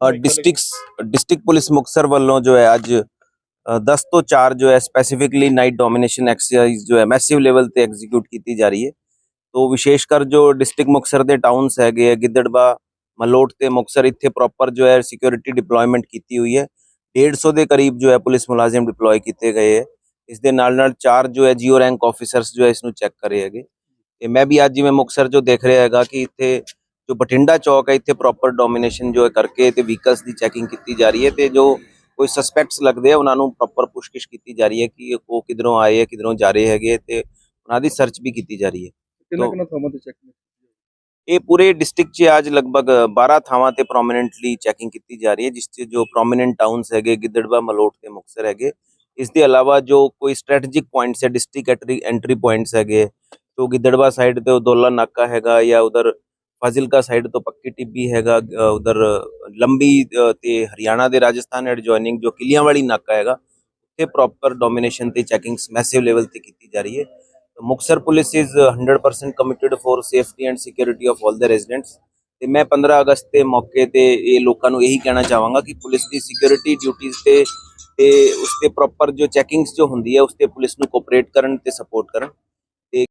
District district police Muktsar ਵੱਲੋਂ ਜੋ ਹੈ ਅੱਜ ਅ, 10 ਤੋਂ 4 ਜੋ ਹੈ ਸਪੈਸੀਫਿਕਲੀ ਨਾਈਟ ਡੋਮੀਨੇਸ਼ਨ ਐਕਸਰਸਾਈਜ਼ ਜੋ ਹੈ ਮੈਸਿਵ ਲੈਵਲ ਤੇ ਐਗਜ਼ੀਕਿਊਟ ਕੀਤੀ ਜਾ ਰਹੀ ਹੈ। ਤੋਂ ਵਿਸ਼ੇਸ਼ ਕਰ ਜੋ ਡਿਸਟ੍ਰਿਕਟ ਮੁਕਤਸਰ ਦੇ ਟਾਊਨਸ ਹੈਗੇ ਆ ਗਿੱਦੜਬਾ ਮਲੋਟ ਤੇ ਮੁਕਤਸਰ ਇੱਥੇ ਪ੍ਰੋਪਰ ਜੋ ਹੈ ਸਿਕਿਉਰਿਟੀ ਡਿਪਲੋਇਮੈਂਟ ਕੀਤੀ ਹੋਈ ਹੈ। 150 ਦੇ ਕਰੀਬ ਜੋ ਹੈ ਪੁਲਿਸ ਮੁਲਾਜ਼ਮ ਡਿਪਲੋਏ ਕੀਤੇ ਗਏ ਹੈ। ਇਸ ਦੇ ਨਾਲ ਨਾਲ ਚਾਰ ਜੋ ਹੈ ਜੀਓ ਰੈਂਕ ਆਫੀਸਰਸ ਜੋ ਹੈ ਇਸ ਨੂੰ ਚੈੱਕ ਕਰ ਰਹੇ ਹੈਗੇ। ਤੇ ਮੈਂ ਵੀ ਅੱਜ ਜਿਵੇਂ ਮੁਕਤਸਰ ਜੋ ਦੇਖ ਰਿਹਾ ਹੈਗਾ ਕਿ ਇੱਥੇ ਜੋ ਬਠਿੰਡਾ ਚੌਕ ਹੈ ਇੱਥੇ ਪ੍ਰੋਪਰ ਡੋਮੀਨੇਸ਼ਨ ਜੋ ਹੈ ਕਰਕੇ ਤੇ ਵਹੀਕਲਸ ਦੀ ਚੈਕਿੰਗ ਕੀਤੀ ਜਾ ਰਹੀ ਹੈ ਤੇ ਜੋ ਕੋਈ ਸਸਪੈਕਟਸ ਲੱਗਦੇ ਆ ਉਹਨਾਂ ਨੂੰ ਪ੍ਰੋਪਰ ਪੁੱਛਗਿੱਛ ਕੀਤੀ ਜਾ ਰਹੀ ਹੈ ਕਿ ਉਹ ਕਿਧਰੋਂ ਆਏ ਹੈ ਕਿਧਰੋਂ ਜਾ ਰਹੇ ਹੈਗੇ ਤੇ ਉਹਨਾਂ ਦੀ ਸਰਚ ਵੀ ਕੀਤੀ ਜਾ ਰਹੀ ਹੈ। ਕਿੰਨਾ ਤੋਂ- ਕਿੰਨਾ ਥਾਵਾਂ ਤੇ ਚੈੱਕ ਇਹ ਪੂਰੇ ਡਿਸਟ੍ਰਿਕਟ 'ਚ ਅੱਜ ਲਗਭਗ 12 ਥਾਵਾਂ ਤੇ ਪ੍ਰੋਮਿਨੈਂਟਲੀ ਚੈਕਿੰਗ ਕੀਤੀ ਜਾ ਰਹੀ ਹੈ ਜਿਸ 'ਚ ਜੋ ਪ੍ਰੋਮਿਨੈਂਟ ਟਾਊਨਸ ਹੈਗੇ ਗਿੱਦੜਬਾ ਮਲੋਟ ਤੇ ਮੁਕਤਸਰ ਹੈਗੇ। ਇਸ ਦੇ ਇਲਾਵਾ ਜੋ ਕੋਈ ਸਟ੍ਰੈਟੇਜਿਕ ਪੁਆਇੰਟਸ ਹੈ ਡਿਸਟ੍ਰਿਕਟ ਐਂਟਰੀ ਪੁਆਇੰਟਸ ਹੈਗੇ ਜੋ ਗਿੱਦੜਬਾ ਸਾਈਡ ਤੇ ਉਦੋਲਾ ਨਾਕਾ ਹੈਗਾ ਜਾਂ ਉਧਰ ਫਾਜ਼ਿਲਕਾ ਸਾਈਡ ਤੋਂ ਪੱਕੀ ਟਿੱਬੀ ਹੈਗਾ ਉਧਰ ਲੰਬੀ ਅ, ਤੇ ਹਰਿਆਣਾ ਦੇ ਰਾਜਸਥਾਨ ਐਡ ਜੁਆਇਨਿੰਗ ਜੋ ਕਿਲਿਆਂ ਵਾਲੀ ਨਾਕਾ ਹੈਗਾ ਉੱਥੇ ਪ੍ਰੋਪਰ ਡੋਮੀਨੇਸ਼ਨ ਤੇ ਚੈਕਿੰਗਸ ਮੈਸਿਵ ਲੈਵਲ ਤੇ ਕੀਤੀ ਜਾ ਰਹੀ ਹੈ। Muktsar police is 100% committed for safety and security of all the residents ਤੇ ਮੈਂ 15 ਅਗਸਤ ਦੇ ਮੌਕੇ ਤੇ ਇਹ ਲੋਕਾਂ ਨੂੰ ਇਹੀ ਕਹਿਣਾ ਚਾਹਾਂਗਾ ਕਿ ਪੁਲਿਸ ਦੀ ਸਿਕਿਉਰਿਟੀ ਡਿਊਟੀਆਂ ਤੇ ਤੇ ਉਸ ਤੇ ਪ੍ਰੋਪਰ ਜੋ ਚੈਕਿੰਗਸ ਜੋ ਹੁੰਦੀ ਹੈ ਉਸ ਤੇ ਪੁਲਿਸ ਨੂੰ ਕੋਆਪਰੇਟ ਕਰਨ ਤੇ ਸਪੋਰਟ ਕਰਨ।